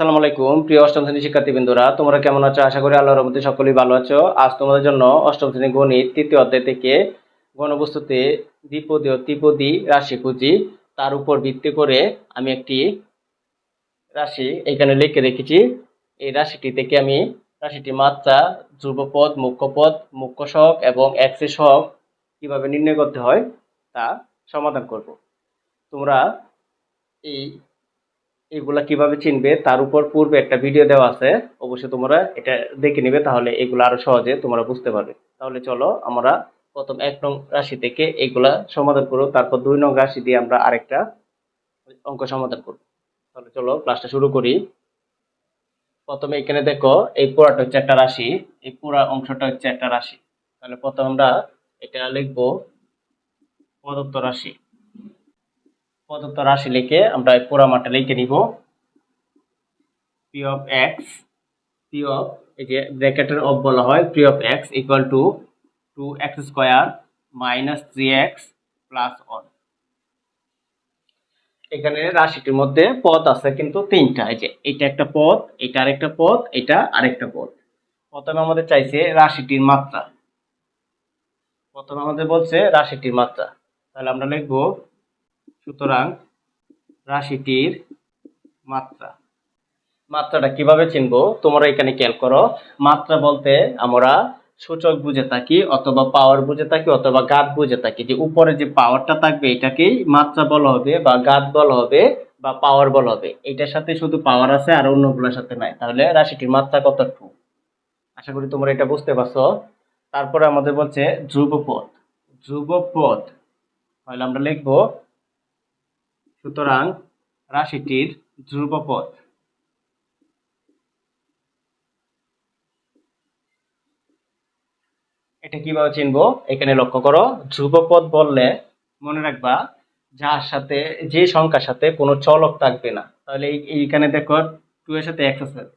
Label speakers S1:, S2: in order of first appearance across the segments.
S1: আসসালামু আলাইকুম, প্রিয় অষ্টম শ্রেণির শিক্ষার্থীবৃন্দরা, তোমরা কেমন আছো? আশা করি আল্লাহর রহমতে সকলেই ভালো আছো। আজ তোমাদের জন্য অষ্টম শ্রেণি গণিত তৃতীয় অধ্যায় থেকে গণবস্তুতে দ্বিপদী ও ত্রিপদী রাশি খুঁজি। তার উপর ভিত্তি করে আমি একটি রাশি এখানে লিখে রেখেছি। এই রাশিটি থেকে আমি রাশিটি মাত্রা, ধ্রুবপদ, মুখ্যপদ, মুখ্য সহগ এবং এক্সের সহগ কীভাবে নির্ণয় করতে হয় তা সমাধান করব। তোমরা এই এগুলা কীভাবে চিনবে, তার উপর পূর্বে একটা ভিডিও দেওয়া আছে, অবশ্যই তোমরা এটা দেখে নিবে, তাহলে এগুলো আরও সহজে তোমরা বুঝতে পারবে। তাহলে চলো, আমরা প্রথম এক নং রাশি থেকে এগুলা সমাধান করব তারপর দুই নং রাশি দিয়ে আমরা আরেকটা অঙ্ক সমাধান করব। তাহলে চলো ক্লাসটা শুরু করি। প্রথমে এখানে দেখো, এই পুরাটা হচ্ছে একটা রাশি, এই পুরা অংশটা হচ্ছে একটা রাশি। তাহলে প্রথম আমরা এটা লিখব, প্রদত্ত রাশি। প্রদত্ত রাশি লিখে আমরা পুরা মানটা লিখে নিব। P of X P of এই যে ব্র্যাকেটের অফ বলা হয় P of X equal to two X square minus three X plus one এখানে রাশিটির মধ্যে পদ আছে কিন্তু তিনটা, এই যে এটা একটা পদ, এটা আরেকটা পদ, এটা আরেকটা পদ। প্রথমে আমাদের চাইছে রাশিটির মাত্রা। প্রথমে আমাদের বলছে রাশিটির মাত্রা। তাহলে আমরা লিখব সুতরাং রাশিটির মাত্রা। মাত্রাটা কীভাবে চিনবো? তোমরা এখানে খেয়াল করো, মাত্রা বলতে আমরা সূচক বুঝে থাকি অথবা পাওয়ার বুঝে থাকি অথবা গাত বুঝে থাকি। যে উপরে যে পাওয়ারটা থাকবে, এটাকেই মাত্রা বলা হবে বা গাত বলা হবে বা পাওয়ার বলা হবে। এটার সাথে শুধু পাওয়ার আছে আর অন্যগুলোর সাথে নাই। তাহলে রাশিটির মাত্রা কতটুকু? আশা করি তোমরা এটা বুঝতে পারছ। তারপরে আমাদের বলছে ধ্রুবপদ। ধ্রুবপদ, তাহলে আমরা লিখব সুতরাং রাশিটির ধ্রুবপদ। এটা কীভাবে চিনবো? এখানে লক্ষ্য করো, ধ্রুবপদ বললে মনে রাখবা, যার সাথে, যে সংখ্যার সাথে কোনো চলক থাকবে না। তাহলে এই- এইখানে দেখো টু এর সাথে এক্স আছে,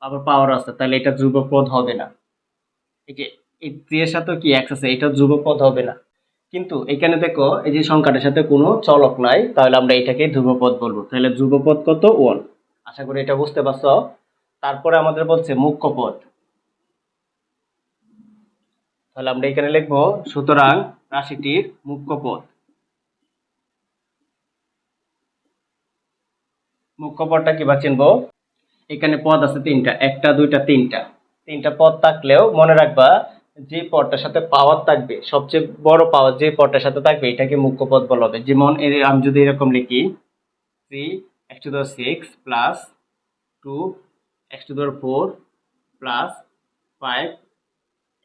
S1: আবার পাওয়ার আছে, তাহলে এটা ধ্রুবপদ হবে না। এই যে, এই থ্রি এর সাথেও কি এক্স আছে, এটা ধ্রুবপদ হবে না। কিন্তু এখানে দেখো, এই যে সংখ্যাটার সাথে কোনো চলক নাই, তাহলে আমরা এটাকে ধ্রুবপদ বলব। তাহলে ধ্রুবপদ কত? ওয়ান আশা করি এটা বুঝতে পারছ। তারপরে আমাদের বলছে মুখ্য পদ। তাহলে আমরা এখানে লিখব, সুতরাং রাশিটির মুখ্য পদ। মুখ্য পদটা কি কিবা চিনবো? এখানে পদ আছে তিনটা, একটা, দুইটা, তিনটা। তিনটা পদ থাকলেও মনে রাখবা যে পদটার সাথে পাওয়ার থাকবে, সবচেয়ে বড় পাওয়ার যে পদটার সাথে থাকবে, এটাকে মুখ্য পদ বলা হবে। যেমন এর- আমি যদি এরকম লিখি থ্রি এক্স টু দেওয়ার six plus two X two দেওয়ার four plus five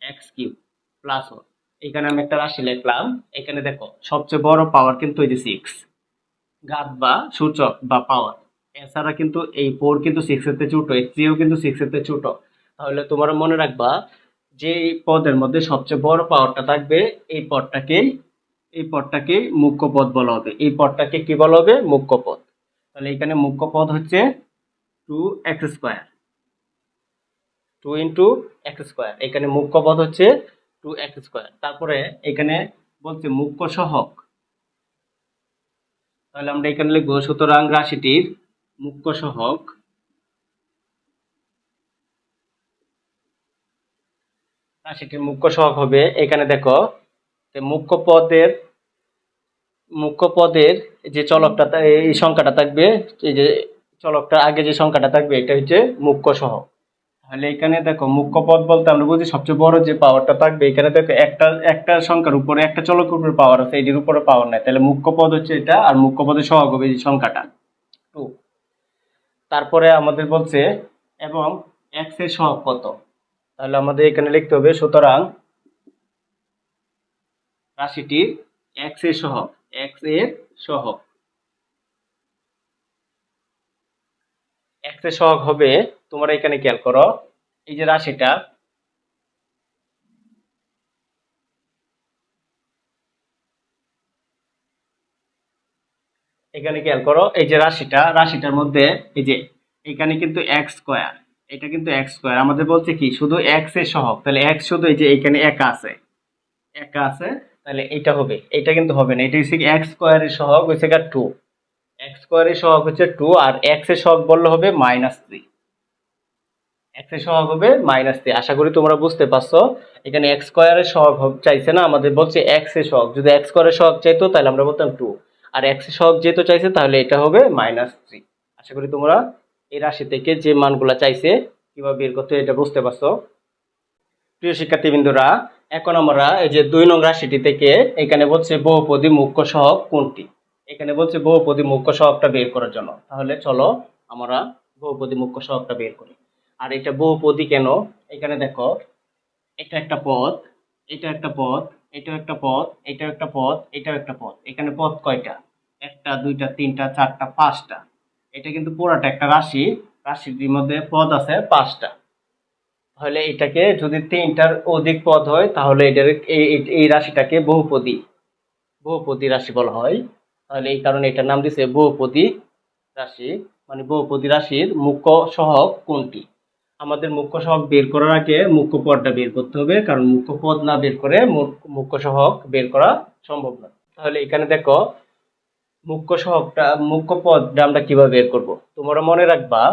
S1: X cube plus one এখানে আমি একটা রাশি লিখলাম, এখানে দেখো, সবচেয়ে বড় পাওয়ার কিন্তু এই যে সিক্স ঘাত বা সূচক বা পাওয়ার এছাড়া কিন্তু এই ফোর কিন্তু সিক্স এর ছোট, এই থ্রিও কিন্তু সিক্স এর ছোট। তাহলে তোমরা মনে রাখবা যে পদের মধ্যে সবচেয়ে বড় পাওয়ারটা থাকবে, এই পদটাকেই এই পদটাকে মুখ্য পদ বলা হবে। এই পদটাকে কি বলা হবে? মুখ্য পদ। তাহলে এখানে মুখ্য পদ হচ্ছে two X square two into X square এখানে মুখ্য পদ হচ্ছে টু এক্স স্কোয়ার তারপরে এখানে বলছে মুখ্য সহক। তাহলে আমরা এখানে লিখব, সুতরাং রাশিটির মুখ্য সহক রাশিটির মুখ্য সহক হবে। এখানে দেখো মুখ্য পদের মুখ্য পদের যে চলকটা এই সংখ্যাটা থাকবে, এই যে চলকটার আগে যে সংখ্যাটা থাকবে, এটা হচ্ছে মুখ্য সহক তাহলে এখানে দেখো, মুখ্য পদ বলতে আমরা বুঝি সবচেয়ে বড় যে পাওয়ারটা থাকবে, এখানে দেখো, একটা একটা সংখ্যার উপরে একটা চলকের উপরে পাওয়ার আছে, এটির উপরে পাওয়ার নাই। তাহলে মুখ্য পদ হচ্ছে এটা, আর মুখ্য পদের সহগ হবে এই সংখ্যাটা। টু তারপরে আমাদের বলছে, এবং এক্সের সহগ কত? তাহলে আমাদের এখানে লিখতে হবে, সুতরাং রাশিটির এক্সের সহগ এক্সের সহগ। এক্সের সহগ হবে, তোমরা এখানে খেয়াল করো, এই যে রাশিটা, এখানে খেয়াল করো, এই যে রাশিটা, রাশিটার মধ্যে এই যে, এখানে কিন্তু এক্স স্কোয়ার এটা কিন্তু এক্স স্কোয়ার আমাদের বলছে কি? শুধু এক্সের সহগ। তাহলে এক্স শুধু এই যে এখানে একা আছে। একা আছে, তাহলে এটা হবে। এটা কিন্তু হবে না। এটা হচ্ছে এক্স স্কোয়ারের সহগ হচ্ছে টু এক্স স্কোয়ারের সহগ হচ্ছে টু আর এক্সের সহগ বললে হবে মাইনাস থ্রি এক্সের সহগ হবে মাইনাস থ্রি আশা করি তোমরা বুঝতে পারছ। এখানে এক্স স্কোয়ারের সহগ চাইছে না। আমাদের বলছে এক্সের সহগ। যদি এক্স স্কোয়ারের সহগ চাইতো, তাহলে আমরা বলতাম টু আর এক্সের সহগ যেহেতু চাইছে, তাহলে এটা হবে মাইনাস থ্রি আশা করি তোমরা এই রাশি থেকে যে মানগুলা চাইছে, কীভাবে বের করতে এটা বুঝতে পারছ? প্রিয় শিক্ষার্থীবৃন্দরা এখন আমরা এই যে দুই নং রাশিটি থেকে এখানে বলছে বহুপদী মুখ্য সহগ কোনটি? এখানে বলছে বহুপদী মুখ্য সহগটা বের করার জন্য। তাহলে চলো আমরা বহুপদী মুখ্য সহগটা বের করি। আর এটা বহুপদী কেন? এখানে দেখো, এটা একটা পদ, এটা একটা পদ এটা একটা পদ এটা একটা পদ, এটাও একটা পদ। এখানে পদ কয়টা? একটা, দুইটা, তিনটা, চারটা, পাঁচটা। এটা কিন্তু পুরাটা একটা রাশি। রাশিটির মধ্যে পদ আছে পাঁচটা। তাহলে এটাকে যদি তিনটার অধিক পদ হয়, তাহলে এটার এই রাশিটাকে বহুপদী। বহুপদী রাশি বলা হয়। তাহলে এই কারণে এটার নাম দিছে বহুপদী রাশি। মানে বহুপদী রাশির মুখ্য সহগ কোনটি? আমাদের মুখ্য সহগ বের করার আগে মুখ্য পদটা বের করতে হবে, কারণ মুখ্য পদ না বের করে মুখ্য সহগ বের করা সম্ভব না তাহলে এখানে দেখো মুখ্য সহগটা মুখ্য পদটা আমরা কীভাবে বের করব? তোমরা মনে রাখবা,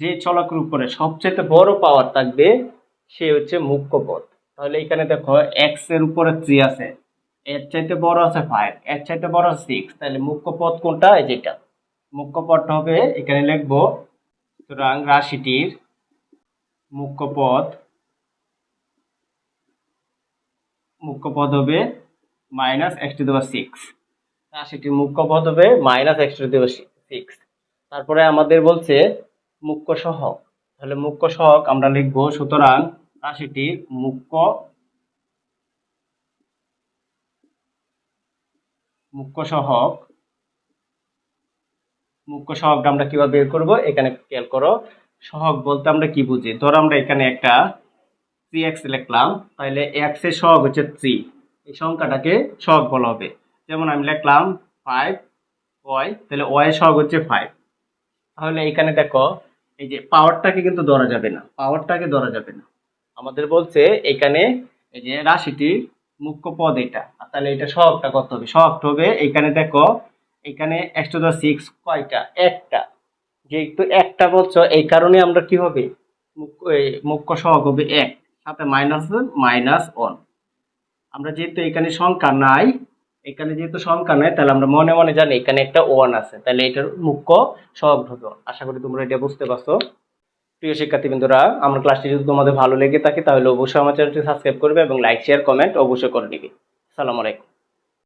S1: যে চলকের উপরে সবচেয়ে বড় পাওয়ার থাকবে, সে হচ্ছে মুখ্য পদ তাহলে এখানে দেখো এক্সের উপরে থ্রি আছে, এর চাইতে বড় আছে ফাইভ এর চাইতে বড় আছে সিক্স তাহলে মুখ্য পদ কোনটা যেটা। মুখ্য পদটা হবে, এখানে লিখব, সুতরাং রাশিটির মুখ্য পদ মুখ্য পদ হবে মাইনাস এক্স টু দেওয়া সিক্স রাশিটির মুখ্য পদ হবে মাইনাস এক্স টু সিক্স তারপরে আমাদের বলছে মুখ্য সহগ তাহলে মুখ্য সহগ আমরা লিখব, সুতরাং রাশিটির মুখ্য মুখ্য সহগ মুখ্য সহগটা আমরা কীভাবে বের করব? এখানে খেয়াল করো সহগ বলতে আমরা কি বুঝি? ধরো আমরা এখানে একটা থ্রি এক্স লিখলাম তাহলে এক্সের সহগ হচ্ছে থ্রি এই সংখ্যাটাকে সহগ বলা হবে। যেমন আমি লিখলাম ফাইভ ওয়াই তাহলে ওয়াই সহগ হচ্ছে ফাইভ তাহলে এখানে দেখো, এই যে পাওয়ারটাকে কিন্তু ধরা যাবে না পাওয়ারটাকে ধরা যাবে না। আমাদের বলছে এখানে এই যে রাশিটির মুখ্য পদ এটা। আর তাহলে এটা সহগটা কত হবে? সহগটা হবে এখানে দেখো এখানে এক্স টু দ্য সিক্স কয়টা? একটা। যেহেতু একটা বলছো, এই কারণে আমরা কি হবে? মুখ্য মুখ্য সহগ হবে এক। সাথে মাইনাস মাইনাস ওয়ান আমরা যেহেতু এখানে সংখ্যা নাই এখানে যেহেতু সংখ্যা নাই, তাহলে আমরা মনে মনে জানি এখানে একটা ওয়ান আছে। তাহলে এটার মুখ্য সহগ আশা করি তোমরা এটা বুঝতে পারছ। প্রিয় শিক্ষার্থীবৃন্দরা, আমার ক্লাসটি যদি তোমাদের ভালো লেগে থাকে, তাহলে অবশ্যই আমার চ্যানেলটি সাবস্ক্রাইব করবে এবং লাইক শেয়ার কমেন্ট অবশ্যই করে নিবে। সালাম আলাইকুম।